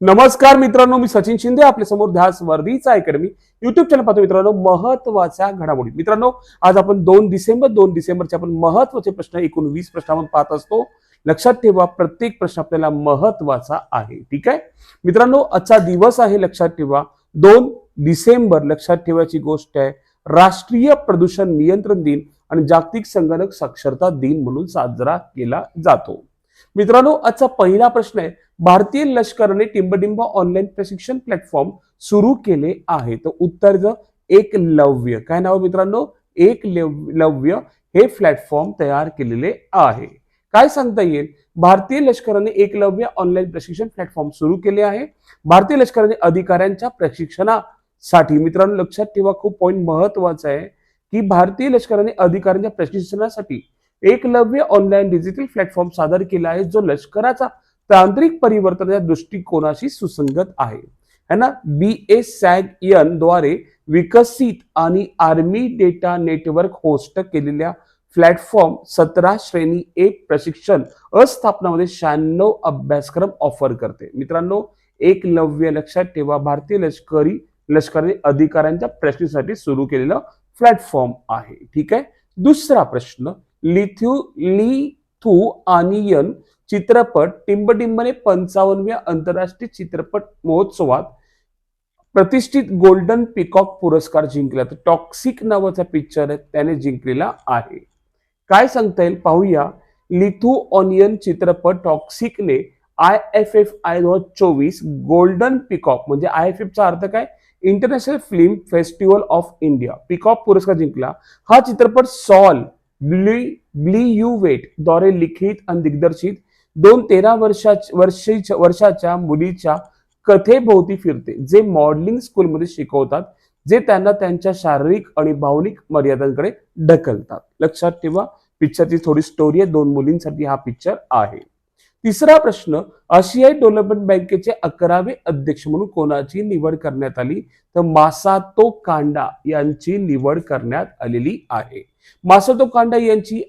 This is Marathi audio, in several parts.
नमस्कार मित्रांनो मी सचिन शिंदे आपल्यासमोर ध्यास वर्धीचा अकॅडमी युट्यूब चॅनल पाहतो मित्रांनो महत्त्वाच्या घडामोडी. मित्रांनो आज आपण दोन डिसेंबर दोन डिसेंबरचे आपण महत्त्वाचे प्रश्न एकूण वीस प्रश्न आपण पाहत असतो. लक्षात ठेवा प्रत्येक प्रश्न आपल्याला महत्त्वाचा आहे ठीक आहे? मित्रांनो आजचा दिवस आहे लक्षात ठेवा. दोन डिसेंबर लक्षात ठेवायची गोष्ट आहे. राष्ट्रीय प्रदूषण नियंत्रण दिन आणि जागतिक संगणक साक्षरता दिन म्हणून साजरा केला जातो. मित्रांनो आजचा पहिला प्रश्न आहे. भारतीय लष्कराने टिंबटिंब ऑनलाईन प्रशिक्षण प्लॅटफॉर्म सुरू केले आहे. तर उत्तर एक लव्य. काय नाव मित्रांनो? एक लव्य हे प्लॅटफॉर्म तयार केलेले आहे. काय सांगता येईल? भारतीय लष्कराने एकलव्य ऑनलाईन प्रशिक्षण प्लॅटफॉर्म सुरू केले आहे. भारतीय लष्कराने अधिकाऱ्यांच्या प्रशिक्षणासाठी मित्रांनो लक्षात ठेवा खूप पॉईंट महत्त्वाचा आहे की भारतीय लष्कराने अधिकाऱ्यांच्या प्रशिक्षणासाठी एकलव्य ऑनलाईन डिजिटल प्लॅटफॉर्म सादर केला आहे जो लष्कराचा तांत्रिक परिवर्तनाच्या दृष्टिकोनाशी सुसंगत आहे. है ना? बी एस सॅग एनद्वारे विकसित आणि आर्मी डेटा नेटवर्क होस्ट केलेल्या प्लॅटफॉर्म सतरा श्रेणी एक प्रशिक्षण अस्थापनामध्ये शहाण्णव अभ्यासक्रम ऑफर करते. मित्रांनो एक लव्य लक्षात ठेवा. भारतीय लष्करी लष्करी अधिकाऱ्यांच्या प्रश्नासाठी सुरू केलेलं प्लॅटफॉर्म आहे. ठीक आहे? दुसरा प्रश्न लिथ्यू लिथुआनियन चित्रपट टिंबटिंबने पंचावन्नव्या आंतरराष्ट्रीय चित्रपट महोत्सवात प्रतिष्ठित गोल्डन पिकॉक पुरस्कार जिंकला. तर टॉक्सिक नावाचा पिक्चर आहे त्याने जिंकलेला आहे. काय सांगता येईल? पाहूया. लिथू ऑनियन चित्रपट टॉक्सिकने आय एफ एफ आय दोन हजार चोवीस गोल्डन पिकॉक म्हणजे आय एफ एफचा अर्थ काय? International Film Festival of India peacock पुरस्कार जिंकला. हा चित्रपट सॉल ब्ली ब्ली यू वेटद्वारे लिखित आणि दिग्दर्शित दोन तेरा वर्षा वर्षीच्या वर्षाच्या मुलीच्या कथेभोवती फिरते जे मॉडेलिंग स्कूलमध्ये शिकवतात जे त्यांना त्यांच्या शारीरिक आणि भावनिक मर्यादांकडे ढकलतात. लक्षात ठेवा पिक्चरची थोडी स्टोरी आहे दोन मुलींसाठी हा पिक्चर आहे. तिसरा प्रश्न आशियाई डेव्हलपमेंट बँकेचे अकरावे अध्यक्ष म्हणून कोणाची निवड करण्यात आली? तर मासातो कांडा यांची निवड करण्यात आलेली आहे. मासातो कांडा यांची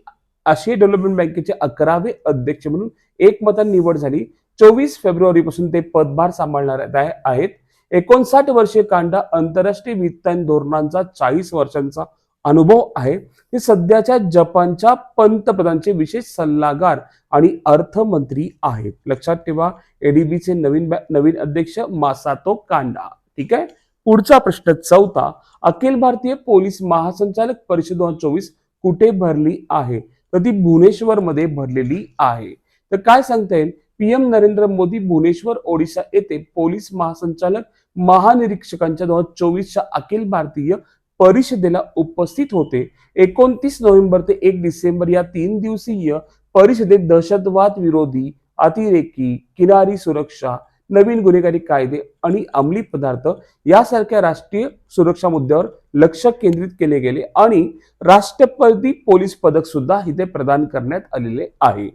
आशियाई डेव्हलपमेंट बँकेचे अकरावे अध्यक्ष म्हणून एकमताने निवड झाली. चोवीस फेब्रुवारी पासून ते पदभार सांभाळणार आहेत. एकोणसाठ वर्षीय कांडा आंतरराष्ट्रीय वित्त धोरणांचा चाळीस वर्षांचा अनुभव आहे ते सध्याच्या जपानच्या पंतप्रधानचे विशेष सल्लागार आणि अर्थमंत्री आहेत. लक्षात ठेवा एडीबीचे नवीन नवीन अध्यक्ष मासातो कांडा. ठीक आहे? पुढचा प्रश्न चौथा अखिल भारतीय पोलीस महासंचालक परिषद दोन हजार चोवीस कुठे भरली आहे? तर ती भुवनेश्वर मध्ये भरलेली आहे. तर काय सांगता येईल? पीएम नरेंद्र मोदी भुवनेश्वर ओडिशा येथे पोलीस महासंचालक महानिरीक्षकांच्या दोन हजार चोवीसच्या अखिल भारतीय परिषदेला उपस्थित होते. एकोणतीस नोव्हेंबर ते एक डिसेंबर या तीन दिवसीय परिषदेत दहशतवाद विरोधी अतिरेकी किनारी सुरक्षा नवीन गुन्हेगारी कायदे आणि अंमली पदार्थ यासारख्या राष्ट्रीय सुरक्षा मुद्द्यावर लक्ष केंद्रित केले गेले आणि राष्ट्रपती पोलीस पदक सुद्धा इथे प्रदान करण्यात आलेले आहे.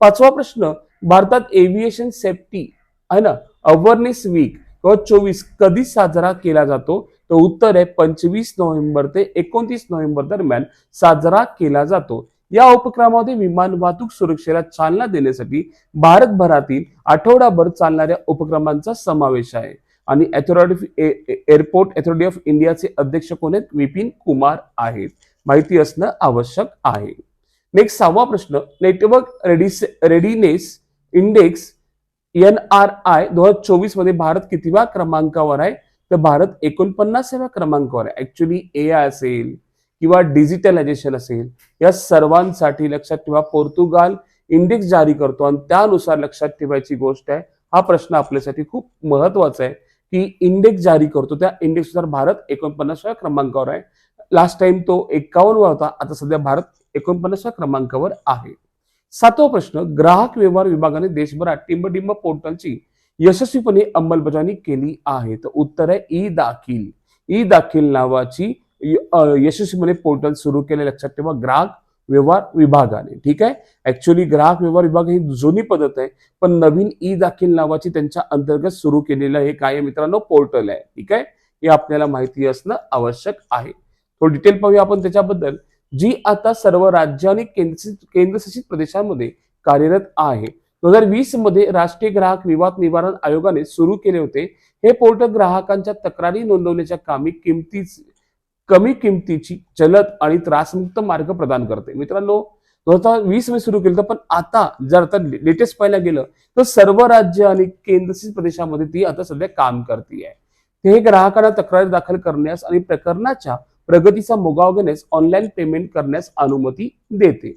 पाचवा प्रश्न भारतात एव्हिएशन सेफ्टी आहे ना? अवेअरनेस वीक चोवीस कधी साजरा केला जातो? तर उत्तर आहे पंचवीस नोव्हेंबर ते एकोणतीस नोव्हेंबर दरम्यान साजरा केला जातो. या उपक्रमामध्ये विमान वाहतूक सुरक्षेला चालना देण्यासाठी भारतभरातील आठवडाभर चालणाऱ्या उपक्रमांचा समावेश आहे. आणि अथॉरिटी एअरपोर्ट अथॉरिटी ऑफ इंडियाचे अध्यक्ष कोण आहेत? विपिन कुमार आहेत. माहिती असणं आवश्यक आहे. नेक्स्ट सहावा प्रश्न network reddish readiness index N R I दोन हजार चोवीसमध्ये भारत कितीव्या क्रमांकावर आहे? तर भारत एकोणपन्नासाव्या क्रमांकावर आहे. ऍक्च्युली ए आय असेल किंवा डिजिटलायझेशन असेल या सर्वांसाठी लक्षात ठेवा. पोर्तुगाल इंडेक्स जारी करतो आणि त्यानुसार लक्षात ठेवायची गोष्ट आहे हा प्रश्न आपल्यासाठी खूप महत्त्वाचा आहे की इंडेक्स जारी करतो. त्या इंडेक्सनुसार भारत एकोणपन्नासाव्या क्रमांकावर आहे. लास्ट टाइम तो एकावन्न होता आता सध्या भारत एकोणपन्नासव्या क्रमांकावर आहे. सातवा प्रश्न ग्राहक व्यवहार विभागाने देशभरात टिंबटिंब पोर्टलची यशस्वीपणे अंमलबजावणी केली आहे. तर उत्तर आहे ई दाखील. ई दाखील नावाची यशस्वीपणे पोर्टल सुरू केले लक्षात ठेवा. ग्राहक व्यवहार विभागाने. ठीक आहे? ऍक्च्युली ग्राहक व्यवहार विभाग ही जुनी पद्धत आहे पण नवीन ई दाखील नावाची त्यांच्या अंतर्गत सुरू केलेलं हे काय मित्रांनो? पोर्टल आहे. ठीक आहे? हे आपल्याला माहिती असणं आवश्यक आहे. थोडं डिटेल पाहूया आपण त्याच्याबद्दल. जी आता सर्व राज्य आणि केंद्रशासित केंद्रशासित प्रदेशांमध्ये कार्यरत आहे दोन हजार वीसमध्ये राष्ट्रीय ग्राहक विवाद निवारण आयोगाने सुरू केले होते. हे पोर्टल ग्राहकांच्या तक्रारी नोंदवण्याच्या कामी किमती कमी किमतीची जलद आणि त्रासमुक्त मार्ग प्रदान करते. मित्रांनो दोन हजार वीसमध्ये सुरू केलं पण आता जर आता लेटेस्ट पाहायला गेलं तर सर्व राज्य आणि केंद्रशासित प्रदेशामध्ये ती आता सध्या काम करते आहे हे ग्राहकांना तक्रार दाखल करण्यास आणि प्रकरणाच्या प्रगतीचा मोगाव घेण्यास ऑनलाईन पेमेंट करण्यास अनुमती देते.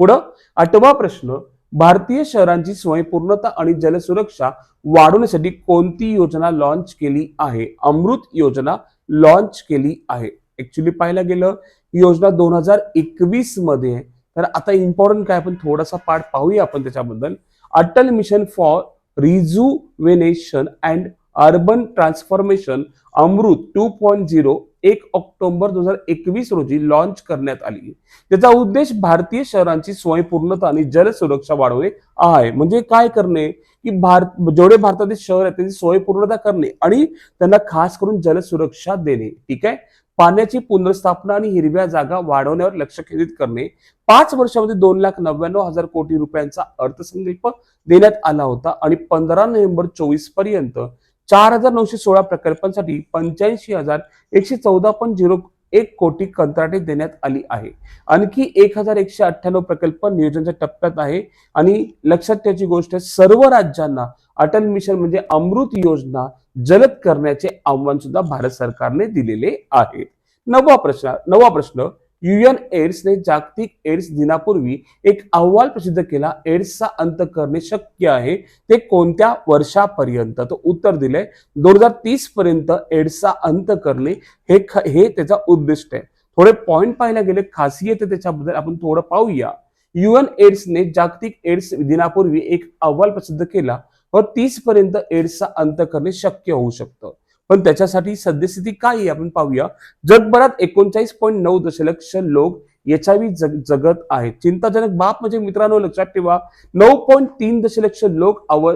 पुढं आठवा प्रश्न भारतीय शहरांची स्वयंपूर्णता आणि जलसुरक्षा वाढवण्यासाठी कोणती योजना लॉन्च केली आहे? अमृत योजना लॉन्च केली आहे. ऍक्च्युली पाहायला गेलं योजना दोन हजार एकवीसमध्ये तर आता इम्पॉर्टंट काय आपण थोडासा पाठ पाहूया आपण त्याच्याबद्दल. Atal mission for rejuvenation and urban transformation AMRUT two point zero एक ऑक्टोबर दोन हजार एकवीस रोजी लॉन्च करण्यात आली. त्याचा उद्देश भारतीय शहरांची स्वयंपूर्णता आणि जलसुरक्षा वाढवणे आहे. म्हणजे काय करणे? की भारत जेवढे भारतातील शहर आहेत त्यांची स्वयंपूर्णता करणे आणि त्यांना खास करून जलसुरक्षा देणे. ठीक आहे? पाण्याची पुनर्स्थापना आणि हिरव्या जागा वाढवण्यावर लक्ष केंद्रित करणे. पाच वर्षामध्ये दोन लाख नव्याण्णव हजार कोटी रुपयांचा अर्थसंकल्प देण्यात आला होता आणि पंधरा नोव्हेंबर चोवीसपर्यंत चार हजार नऊशे सोळा प्रकल्पांसाठी पंच्याऐंशी हजार एकशे चौदा पॉईंट झिरो एक कोटी कंत्राटे देण्यात आली आहे. आणखी एक हजार एकशे अठ्ठ्याण्णव प्रकल्प नियोजनाच्या टप्प्यात आहे. आणि लक्षात त्याची गोष्ट आहे सर्व राज्यांना अटल मिशन म्हणजे अमृत योजना जलद करण्याचे आव्हान सुद्धा भारत सरकारने दिलेले आहे नववा प्रश्न नवा प्रश्न युएन एड्सने जागतिक एड्स दिनापूर्वी एक अहवाल प्रसिद्ध केला एड्सचा अंत करणे शक्य आहे. ते कोणत्या वर्षापर्यंत? तो उत्तर दिले दोन हजार तीस पर्यंत एड्सचा अंत करणे हे ख- हे त्याचा उद्दिष्ट आहे. थोडे पॉइंट पाहायला गेले खासियत त्याच्याबद्दल आपण थोडं पाहूया. युएन एड्सने जागतिक एड्स दिनापूर्वी एक अहवाल प्रसिद्ध केला व तीस पर्यंत एड्सचा अंत करणे शक्य होऊ शकतं. पण त्याच्यासाठी सद्यस्थिती काय आहे आपण पाहूया. जगभरात एकोणचाळीस पॉईंट नऊ दशलक्ष लोक एच आय व्ही जग जगत आहेत. चिंताजनक बाब म्हणजे मित्रांनो लक्षात ठेवा. नऊ पॉईंट तीन दशलक्ष लोक आव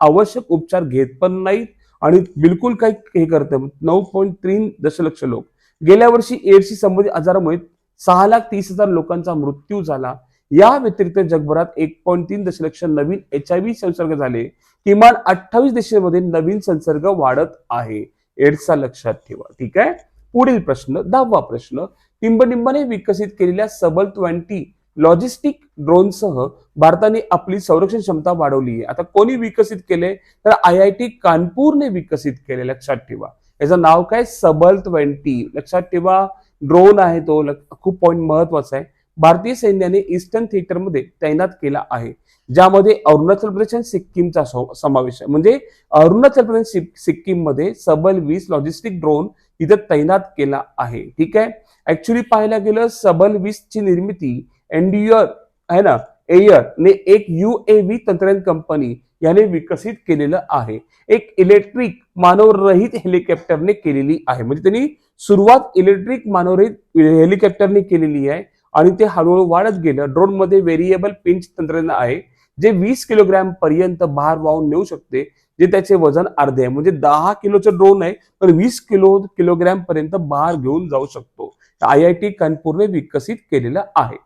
आवश्यक उपचार घेत पण नाहीत आणि बिलकुल काही हे करत नऊ पॉईंट तीन दशलक्ष लोक. गेल्या वर्षी एड्सशी संबंधित आजारामुळे सहा लाख तीस हजार लोकांचा मृत्यू झाला. या व्यतिरिक्त जगभरात एक पॉईंट तीन दशलक्ष नवीन एच आय व्ही संसर्ग झाले. किमान अठ्ठावीस देशांमध्ये नवीन संसर्ग वाढत आहे. एड्सचा लक्षात ठेवा. ठीक आहे? पुढील प्रश्न दहावा प्रश्न. टिंबनिंबाने विकसित केलेल्या सबल ट्वेंटी लॉजिस्टिक ड्रोनसह भारताने आपली संरक्षण क्षमता वाढवली आहे. आता कोणी विकसित केले? तर आय आय टी कानपूरने विकसित केले. लक्षात ठेवा. याचं नाव काय? सबल ट्वेंटी. लक्षात ठेवा. ड्रोन आहे तो. खूप पॉईंट महत्त्वाचा आहे. भारतीय सैन्याने ईस्टर्न थिएटरमध्ये तैनात केला आहे. ज्यामध्ये अरुणाचल प्रदेश आणि सिक्कीमचा समावेश आहे. म्हणजे अरुणाचल प्रदेश सिक्कीममध्ये सबल वीस लॉजिस्टिक ड्रोन इथं तैनात केला आहे. ठीक आहे? ऍक्च्युली पाहायला गेलं सबल वीस ची निर्मिती एनडीयर आहे ना? एयर ने एक युएव्ही तंत्रज्ञान कंपनी याने विकसित केलेलं आहे. एक इलेक्ट्रिक मानवरहित हेलिकॉप्टरने केलेली आहे. म्हणजे त्यांनी सुरुवात इलेक्ट्रिक मानवरहित हेलिकॉप्टरने केलेली आहे. आणि ते हळूहळू वाढत गेलं. ड्रोनमध्ये व्हेरिएबल पिंच तंत्रज्ञान आहे जे वीस किलोग्रॅम पर्यंत भार वाहून नेऊ शकते जे त्याचे वजन अर्धे आहे. म्हणजे दहा किलोचं ड्रोन आहे पण वीस किलो किलोग्रॅम पर्यंत भार घेऊन जाऊ शकतो. आय आय टी कानपूरने विकसित केलेलं आहे.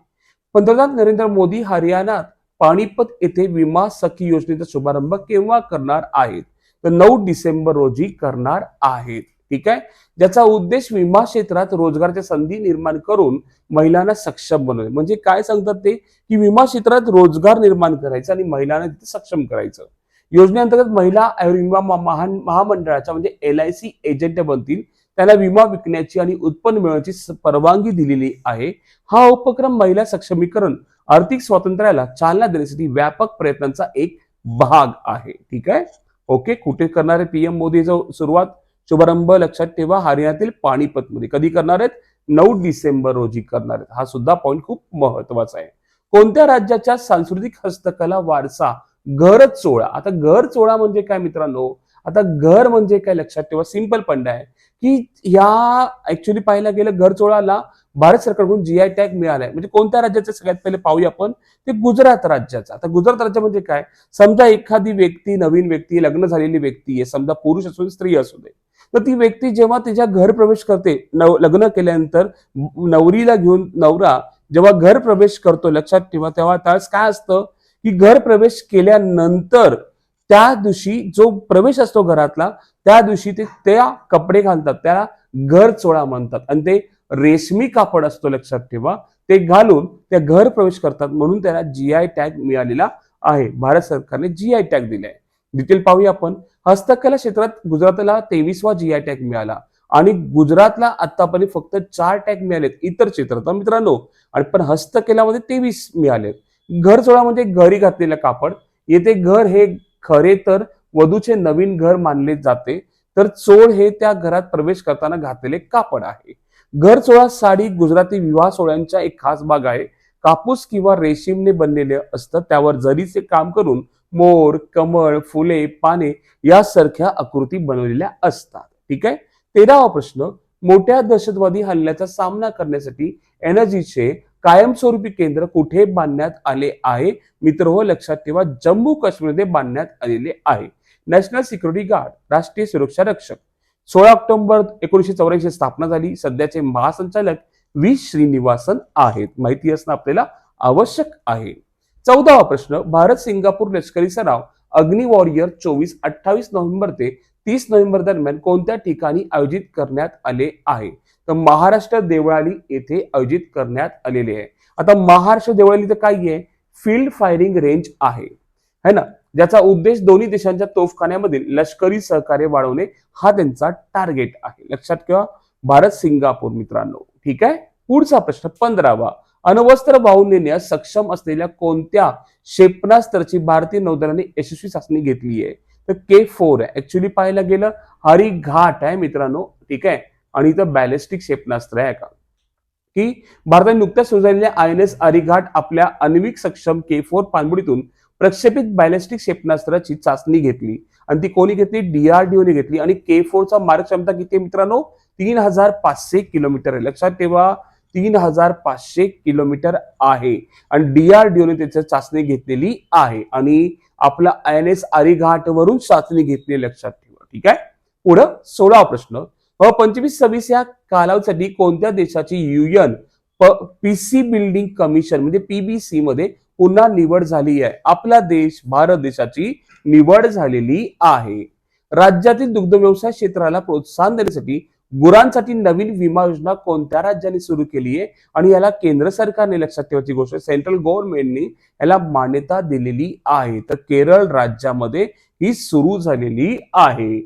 पंतप्रधान नरेंद्र मोदी हरियाणात पाणीपत येथे विमा सखी योजनेचा शुभारंभ केव्हा करणार आहेत? तर नऊ डिसेंबर रोजी करणार आहेत. ठीक आहे? ज्याचा उद्देश विमा क्षेत्रात रोजगाराच्या संधी निर्माण करून महिलांना सक्षम बनवणे. म्हणजे काय सांगतात ते? की विमा क्षेत्रात रोजगार निर्माण करायचा आणि महिलांना तिथे सक्षम करायचं. योजनेअंतर्गत महिला विमा महान महामंडळाच्या म्हणजे एल आय सी एजंट बनतील. त्याला विमा विकण्याची आणि उत्पन्न मिळवण्याची परवानगी दिलेली आहे. हा उपक्रम महिला सक्षमीकरण आर्थिक स्वातंत्र्याला चालना देण्यासाठी व्यापक प्रयत्नांचा एक भाग आहे. ठीक आहे? ओके? कुठे करणारे पीएम पीएम जो सुरुवात शुभारंभ लक्षात ठेवा. हरियाणातील पाणीपत मध्ये कधी करणार आहेत? नऊ डिसेंबर रोजी करणार आहेत. हा सुद्धा पॉईंट खूप महत्त्वाचा आहे. कोणत्या राज्याच्या सांस्कृतिक हस्तकला वारसा घर चोळा? आता घर चोळा म्हणजे काय मित्रांनो? आता घर म्हणजे काय? लक्षात ठेवा. सिंपल पंड आहे. की या ऍक्च्युली पाहायला गेलं घर चोळाला भारत सरकारकडून जीआय टॅग मिळालाय. म्हणजे कोणत्या राज्याचं? सगळ्यात पहिले पाहूया आपण. ते गुजरात राज्याचं. आता गुजरात राज्य म्हणजे काय? समजा एखादी व्यक्ती नवीन व्यक्ती लग्न झालेली व्यक्ती आहे. समजा पुरुष असू दे स्त्री असू दे. तर ती व्यक्ती जेव्हा तिच्या घर प्रवेश करते नव लग्न केल्यानंतर नवरीला घेऊन नवरा जेव्हा घर प्रवेश करतो लक्षात ठेवा तेव्हा त्यावेळेस काय असतं की घर प्रवेश केल्यानंतर त्या दिवशी जो प्रवेश असतो घरातला त्या दिवशी ते त्या कपडे घालतात त्याला घर चोळा म्हणतात. आणि ते रेशमी कापड असतो लक्षात ठेवा. ते घालून त्या घर प्रवेश करतात म्हणून त्याला जीआय टॅग मिळालेला आहे. भारत सरकारने जीआय टॅग दिलाय. डिटेल पाहूया आपण. हस्तकला क्षेत्रात गुजरातला तेवीसवा जीआय टॅग मिळाला आणि गुजरातला आतापर्यंत फक्त चार टॅग मिळालेत इतर क्षेत्रात. तर मित्रांनो आणि पण हस्तकलामध्ये तेवीस मिळालेत घरचोळा म्हणजे घरी घातलेलं कापड. येथे घर हे खरे तर वधूचे नवीन घर मानले जाते. तर चोळ हे त्या घरात प्रवेश करताना घातलेले कापड आहे. घर चोळा साडी गुजराती विवाह सोहळ्यांचा एक खास भाग आहे. कापूस किंवा रेशीमने बनलेले असतं. त्यावर जरीचे काम करून मोर कमळ फुले पाने यासारख्या आकृती बनवलेल्या असतात. ठीक आहे? तेरावा प्रश्न मोठ्या दहशतवादी हल्ल्याचा सामना करण्यासाठी एनर्जीचे कायमस्वरूपी केंद्र कुठे बांधण्यात आले आहे? मित्र हो लक्षात ठेवा जम्मू काश्मीरमध्ये बांधण्यात आलेले आहे. नॅशनल सिक्युरिटी गार्ड राष्ट्रीय सुरक्षा रक्षक. सोळा ऑक्टोबर एकोणीशे चौऱ्याऐंशी स्थापना झाली. सध्याचे महासंचालक व्ही. श्रीनिवासन आहेत. माहिती असणं आपल्याला आवश्यक आहे. चौदावा प्रश्न भारत सिंगापूर लष्करी सराव अग्नि वॉरियर चोवीस अठ्ठावीस नोव्हेंबर ते तीस नोव्हेंबर दरम्यान कोणत्या ठिकाणी आयोजित करण्यात आले आहे? तर महाराष्ट्र देवळाली येथे आयोजित करण्यात आलेले आहे. आता महाराष्ट्र देवळाली तर काय आहे? फील्ड फायरिंग रेंज आहे. है ना? ज्याचा उद्देश दोन्ही देशांच्या तोफखान्यामधील लष्करी सहकार्य वाढवणे हा त्यांचा टार्गेट आहे. लक्षात ठेवा भारत सिंगापूर मित्रांनो. ठीक आहे? पुढचा प्रश्न पंधरावा. अणवस्त्र वाहून नेण्यास सक्षम असलेल्या कोणत्या क्षेपणास्त्राची भारतीय नौदलाने यशस्वी चाचणी घेतली आहे? तर के फोर आहे. ऍक्च्युली पाहायला गेलं हरी घाट आहे मित्रांनो. ठीक आहे? आणि इथं बॅलिस्टिक क्षेपणास्त्र आहे का? की भारताने नुकत्याच सुरू झालेल्या आय एन एस अरिघाट आपल्या आण्विक सक्षम के फोर पाणबुडीतून प्रक्षेपित बॅलिस्टिक क्षेपणास्त्राची चाचणी घेतली. आणि ती कोणी घेतली? डीआरडीओने घेतली. आणि के फोरचा मार्ग क्षमता किती मित्रांनो? तीन हजार पाचशे किलोमीटर आहे. लक्षात ठेवा. तीन हजार पाचशे किलोमीटर आहे. आणि डीआरडीओने त्याची चाचणी घेतलेली आहे. आणि आपला आय एन एस आरिघाट वरून चाचणी घेतली लक्षात ठेवा. ठीक आहे? पुढं सोळा प्रश्न. व पंचवीस सव्वीस या कालावधीसाठी कोणत्या देशाची युएन पीसी बिल्डिंग कमिशन म्हणजे पीबीसी मध्ये पुन्हा निवड झाली आहे? आपला देश भारत देशाची निवड झालेली आहे. राज्यातील दुग्ध व्यवसाय क्षेत्राला प्रोत्साहन देण्यासाठी गुरांसाठी नवीन विमा योजना कोणत्या राज्याने सुरू केली आहे? आणि याला केंद्र सरकारने लक्षात ठेवायची गोष्ट सेंट्रल गव्हर्नमेंटने याला मान्यता दिलेली आहे. तर केरळ राज्यामध्ये ही सुरू झालेली आहे.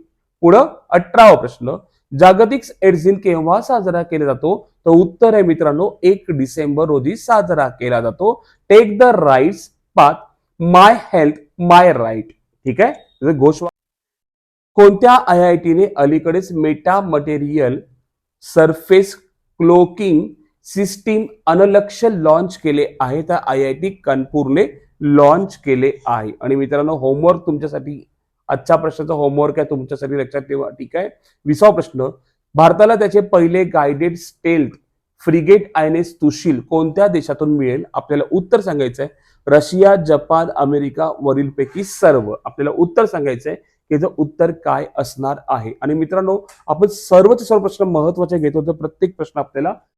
पुढं अठरावा प्रश्न. जागतिक एड्स दिन केव्हा साजरा केला जातो? तर उत्तर आहे मित्रांनो एक डिसेंबर रोजी साजरा केला जातो. Take the rights path my health my right ठीक आहे? घोषवा कोणत्या आय आय टीने अलीकडेच meta material surface cloaking system Anlakshya launch केले आहे? तर आय आय टी कानपूरने लॉन्च केले आहे. आणि मित्रांनो होमवर्क तुमच्यासाठी आजच्या प्रश्नाचा होमवर्क आहे. तुमच्यासाठी लक्षात ठेवा. ठीक आहे? विसावा प्रश्न. भारताला त्याचे पहिले guided stealth frigate I N S Tushil कोणत्या देशातून मिळेल? आपल्याला उत्तर सांगायचं आहे रशिया जपान अमेरिका वरीलपैकी सर्व. आपल्याला उत्तर सांगायचं आहे याचं उत्तर काय असणार आहे? आणि मित्रांनो आपण सर्वच सर्व प्रश्न महत्त्वाचे घेतो तर प्रत्येक प्रश्न आपल्याला